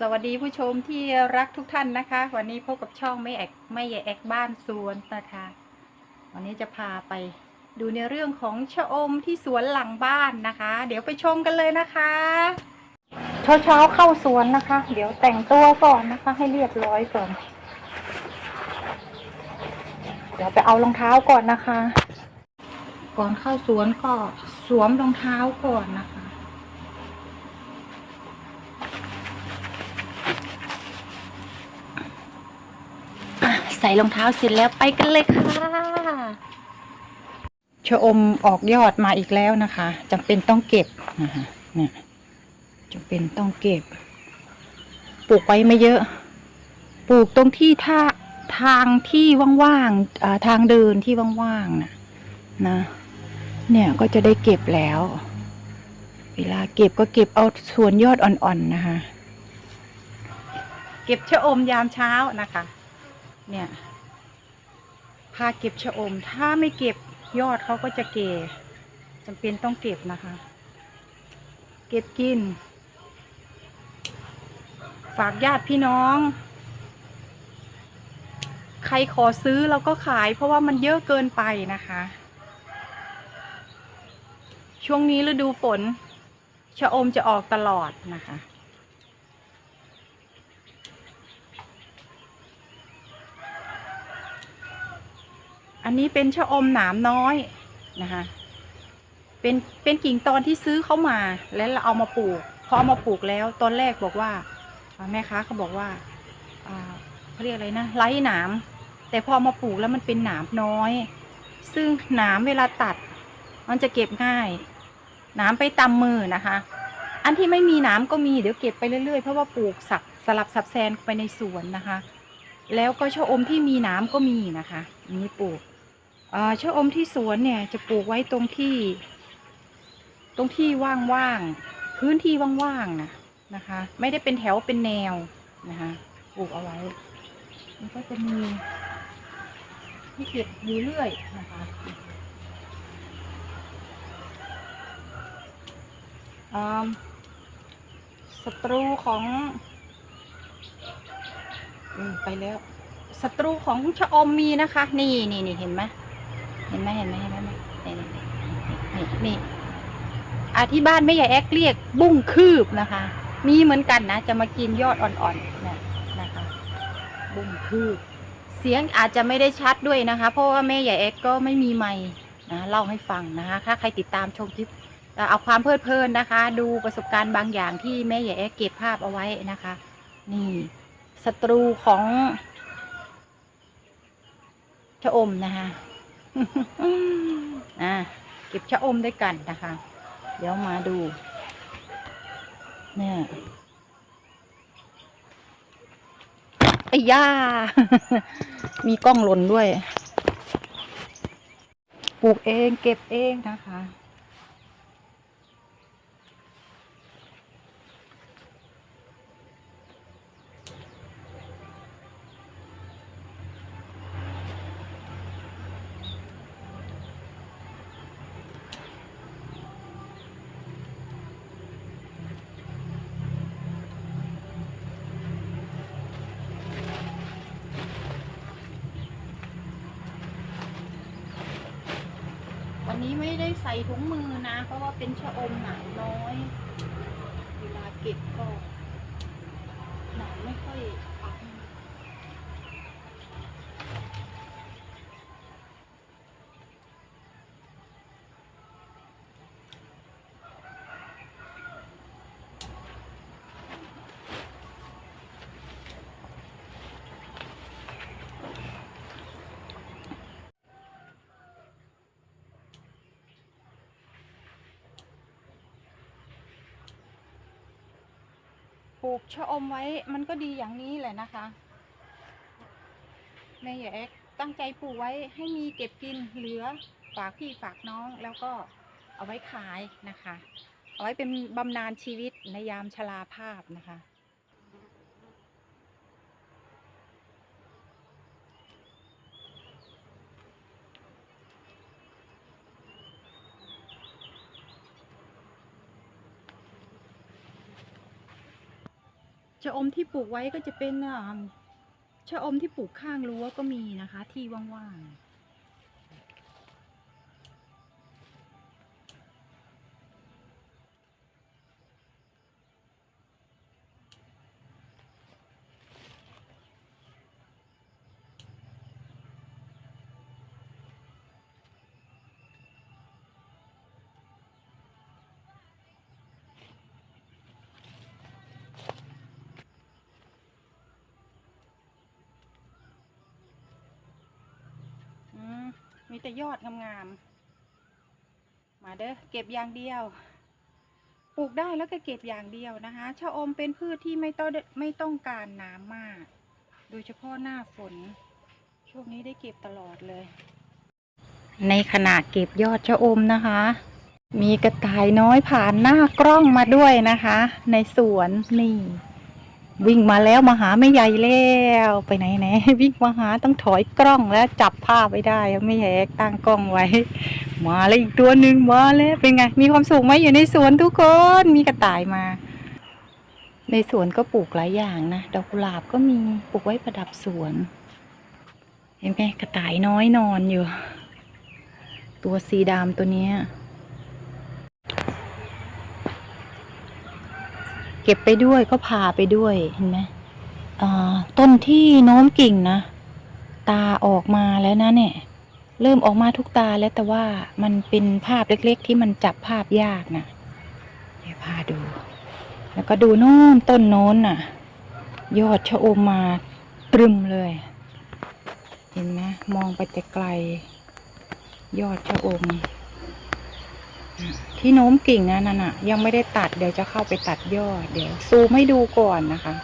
สวัสดีผู้ชมที่รักทุกท่านนะคะ วันนี้พบกับช่องไม่แอกไม่ใหญ่แอกบ้านสวนนะคะ วันนี้จะพาไปดูในเรื่องของชะอมที่สวนหลังบ้านนะคะ เดี๋ยวไปชมกันเลยนะคะเช้าเช้าๆเข้าสวนนะคะ เดี๋ยวแต่งตัวก่อนนะคะ ให้เรียบร้อยก่อน เดี๋ยวไปเอารองเท้าก่อนนะคะ ก่อนเข้าสวนก็สวมรองเท้าก่อนนะคะ ใส่รองเท้าเสร็จแล้วไปกันเลยค่ะชะอมออกยอดมาอีกแล้วนะคะจำเป็นต้องเก็บนะคะเนี่ยจำเป็นต้องเก็บ ปลูกไว้ไม่เยอะ ปลูกตรงที่ท่าทางที่ว่างๆทางเดินที่ว่างๆนะนะ เนี่ยก็จะได้เก็บแล้ว เวลาเก็บก็เก็บเอาส่วนยอดอ่อนๆนะคะ เก็บชะอมยามเช้านะคะ เนี่ยพาเก็บชะอม ถ้าไม่เก็บยอดเขาก็จะเก่จำเป็นต้องเก็บนะคะ เก็บกิน ฝากญาติพี่น้อง ใครขอซื้อเราก็ขาย เพราะว่ามันเยอะเกินไปนะคะ ช่วงนี้ฤดูฝนชะอมจะออกตลอดนะคะ อันนี้เป็นชะอมหนามน้อยนะคะ เป็นเป็นกิ่งตอนที่ซื้อเข้ามาแล้วเราเอามาปลูกพอเอามาปลูกแล้วตอนแรกบอกว่าแม่ค้าเขาบอกว่าเขาเรียกอะไรนะไร้หนาม แต่พอมาปลูกแล้วมันเป็นหนามน้อย ซึ่งหนามเวลาตัด มันจะเก็บง่ายหนามไปตำมือนะคะ อันที่ไม่มีหนามก็มีเดี๋ยวเก็บไปเรื่อยๆเพราะว่าปลูกสับสลับสับแซนไปในสวนนะคะ แล้วก็ชะอมที่มีหนามก็มีนะคะนี้ปลูก ชะอมที่สวนเนี่ยจะปลูกไว้ตรงที่ ตรงที่ว่างๆพื้นที่ว่างๆนะนะคะ ไม่ได้เป็นแถวเป็นแนวนะคะปลูกเอาไว้ มันก็จะมีที่เก็บอยู่เรื่อยนะคะอ่าศัตรูของอไปแล้วศัตรูของชะอมมีนะคะ นี่นี่นี่เห็นไหม ห็นไหมเห็นไหมเห็นไหมนี่นี่นี่นี่อาที่บ้านไม่ใหญ่แอกเรียกบุ้งคืบนะคะ มีเหมือนกันนะ จะมากินยอดอ่อนๆนะนะคะ บุ้งคืบ เสียงอาจจะไม่ได้ชัดด้วยนะคะ เพราะว่าแม่ใหญ่แอกก็ไม่มีไมค์นะเล่าให้ฟังนะคะ ถ้าใครติดตามชมคลิปเอาความเพลิดเพลินนะคะ ดูประสบการณ์บางอย่างที่แม่ใหญ่แอกเก็บภาพเอาไว้นะคะ นี่ศัตรูของชะอมนะคะ อ่าเก็บชะอมด้วยกันนะคะ เดี๋ยวมาดู เนี่ยไอ้ย่า มีกล้องหล่นด้วย ปลูกเองเก็บเองนะคะ ใส่ถุงมือนะ เพราะว่าเป็นชะอมหนาน้อย เวลาเก็บก็หนาไม่ค่อย ปลูกชะอมไว้มันก็ดีอย่างนี้แหละนะคะแม่ใหญ่เอ็กตั้งใจปลูกไว้ให้มีเก็บกินเหลือฝากพี่ฝากน้องแล้วก็เอาไว้ขายนะคะ เอาไว้เป็นบำนาญชีวิตในยามชราภาพนะคะ ชะอมที่ปลูกไว้ก็จะเป็นชะอมที่ปลูกข้างรั้วก็มีนะคะ ที่ว่างๆ มีแต่ยอดงามๆ มาเด้อเก็บอย่างเดียว ปลูกได้แล้วก็เก็บอย่างเดียวนะคะชะอมเป็นพืชที่ไม่ต้องไม่ต้องการน้ำมาก โดยเฉพาะหน้าฝน ช่วงนี้ได้เก็บตลอดเลย ในขณะเก็บยอดชะอมนะคะ มีกระต่ายน้อยผ่านหน้ากล้องมาด้วยนะคะ ในสวนนี่ วิ่งมาแล้วมาหาไม่ใหญ่แล้วไปไหนไหนวิ่งมาหาต้องถอยกล้องแล้วจับภาพไว้ได้ไม่แหกตั้งกล้องไว้ มาแล้วอีกตัวหนึ่งมาแล้วเป็นไง มีความสุขไหมอยู่ในสวนทุกคนมีกระต่ายมา ในสวนก็ปลูกหลายอย่างนะดอกกุหลาบก็มีปลูกไว้ประดับสวน เห็นไหมกระต่ายน้อยนอนอยู่ ตัวสีดำตัวเนี้ย เก็บไปด้วยก็พาไปด้วยเห็นไหมต้นที่โน้มกิ่งนะ ตาออกมาแล้วนะเนี่ย เริ่มออกมาทุกตาแล้วแต่ว่ามันเป็นภาพเล็กๆ ที่มันจับภาพยากนะเดี๋ยวพาดู แล้วก็ดูโน่นต้นโน้นน่ะ ยอดชะอมมาตรึมเลย เห็นไหมมองไปแต่ไกล ยอดชะอม ที่โน้มกิ่งนะนั่นน่ะ ยังไม่ได้ตัดเดี๋ยวจะเข้าไปตัดยอด เดี๋ยวซูมให้ดูก่อนนะคะ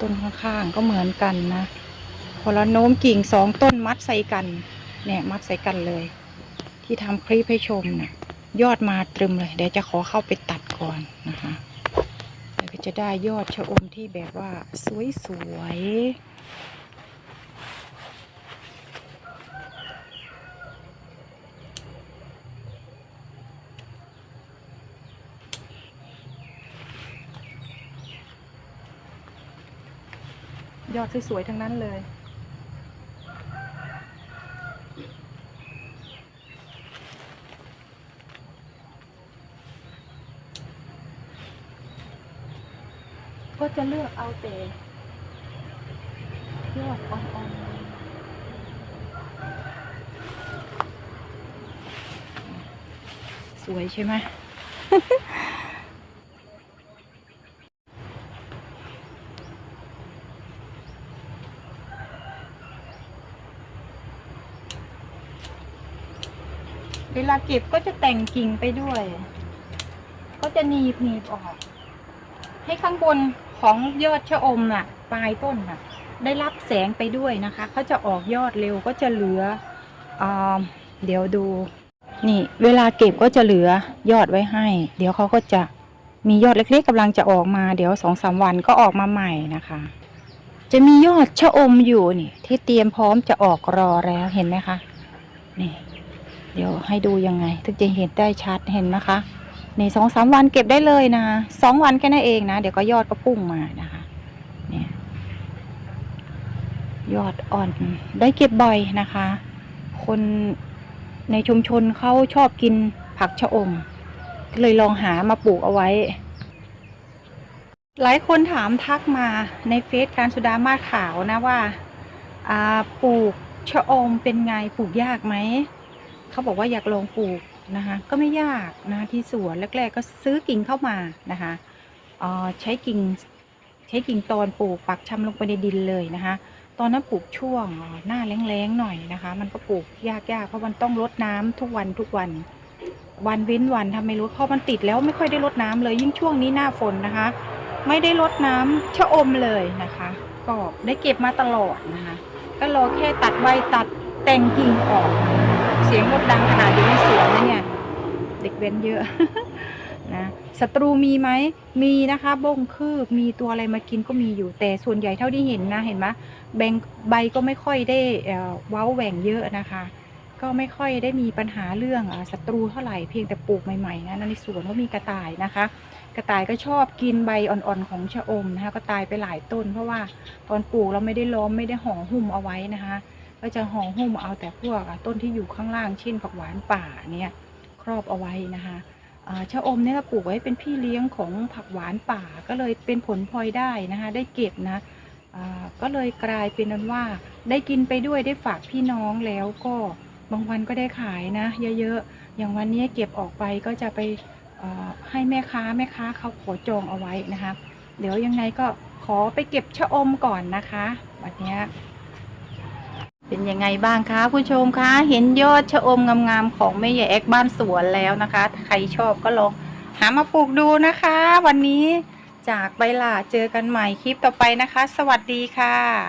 ต้นข้างๆก็เหมือนกันนะพอเราโน้มกิ่งสองต้นมัดใส่กัน เนี่ย มัดใส่กันเลย ที่ทำคลิปให้ชมนะ่ะ ยอดมาตรึมเลย เดี๋ยวจะขอเข้าไปตัดก่อนนะคะเดี๋ยวก็จะได้ยอดชะอมที่แบบว่าสวยๆ ยอดสวยๆทั้งนั้นเลย ก็จะเลือกเอาแต่ยอดอ่อนๆสวยใช่ไหม เวลาเก็บก็จะแต่งกิ่งไปด้วย ก็จะหนีบหนีบออก ให้ข้างบนของยอดชะอมน่ะ ปลายต้นน่ะ ได้รับแสงไปด้วยนะคะเขาจะออกยอดเร็วก็จะเหลืออเดี๋ยวดู นี่ เวลาเก็บก็จะเหลือยอดไว้ให้ เดี๋ยวเขาก็จะมียอดเล็กๆกำลังจะออกมา เดี๋ยวสองสามวันก็ออกมาใหม่นะคะ จะมียอดชะอมอยู่นี่ ที่เตรียมพร้อมจะออกรอแล้วเห็นไหมคะนี่ เดี๋ยวให้ดูยังไง ถึงจะเห็นได้ชัดเห็นนะคะนี่สองสามวันเก็บได้เลยนะสองวันแค่นั้นเองนะ เดี๋ยวก็ยอดก็พุ่งมานะคะเนี่ยยอดอ่อนได้เก็บบ่อยนะคะ คนในชุมชนเขาชอบกินผักชะอม ก็เลยลองหามาปลูกเอาไว้ หลายคนถามทักมาในเฟซการสุดามาขาวนะว่าปลูกชะอมเป็นไงปลูกยากไหม เขาบอกว่าอยากลองปลูกนะคะ ก็ไม่ยากนะคะที่สวนแรกๆ ก็ซื้อกิ่งเข้ามานะคะออใช้กิ่งใช้กิ่งตอนปลูกปักชำลงไปในดินเลยนะคะ ตอนนั้นปลูกช่วงหน้าแล้งๆหน่อยนะคะ มันก็ปลูกยากๆเพราะมันต้องรดน้ำทุกวันทุกวัน วันเว้นวันทำไม่รู้เพราะมันติดแล้วไม่ค่อยได้รดน้ำเลย ยิ่งช่วงนี้หน้าฝนนะคะ ไม่ได้รดน้ำชะอมเลยนะคะ ก็ได้เก็บมาตลอดนะคะ ก็รอแค่ตัดใบตัดแต่งกิ่งออก สียงรถดังขนาดอยู่ในสวนนะเนี่ย เด็กเว้นเยอะนะศัตรูมีไหมมีนะคะบงคืบมีตัวอะไรมากินก็มีอยู่แต่ส่วนใหญ่เท่าที่เห็นนะเห็นไหมแบงใบก็ไม่ค่อยได้เว้าแหว่งเยอะนะคะ ก็ไม่ค่อยได้มีปัญหาเรื่องศัตรูเท่าไหร่เพียงแต่ปลูกใหม่ๆนะในสวนก็มีกระต่ายนะคะ กระต่ายก็ชอบกินใบอ่อนๆของชะอมนะคะ ก็ตายไปหลายต้น เพราะว่าตอนปลูกเราไม่ได้ล้อมไม่ได้ห่อหุ้มเอาไว้นะคะ ก็จะห่อหุ้มเอาแต่พวกต้นที่อยู่ข้างล่างเช่นผักหวานป่าเนี่ยครอบเอาไว้นะคะอ่าชะอมเนี่ยเราปลูกไว้เป็นพี่เลี้ยงของผักหวานป่าก็เลยเป็นผลพลอยได้นะคะได้เก็บนะก็เลยกลายเป็นนั้นว่าได้กินไปด้วยได้ฝากพี่น้องแล้วก็บางวันก็ได้ขายนะ เยอะๆ อย่างวันนี้เก็บออกไปก็จะไปให้แม่ค้าแม่ค้าเขาขอจองเอาไว้นะคะ เดี๋ยวยังไงก็ขอไปเก็บชะอมก่อนนะคะวันนี้ เป็นยังไงบ้างคะผู้ชมคะ เห็นยอดชะอมงามๆของแม่ใหญ่แอกบ้านสวนแล้วนะคะ ใครชอบก็ลองหามาปลูกดูนะคะ วันนี้จากใบหลาเจอกันใหม่คลิปต่อไปนะคะ สวัสดีค่ะ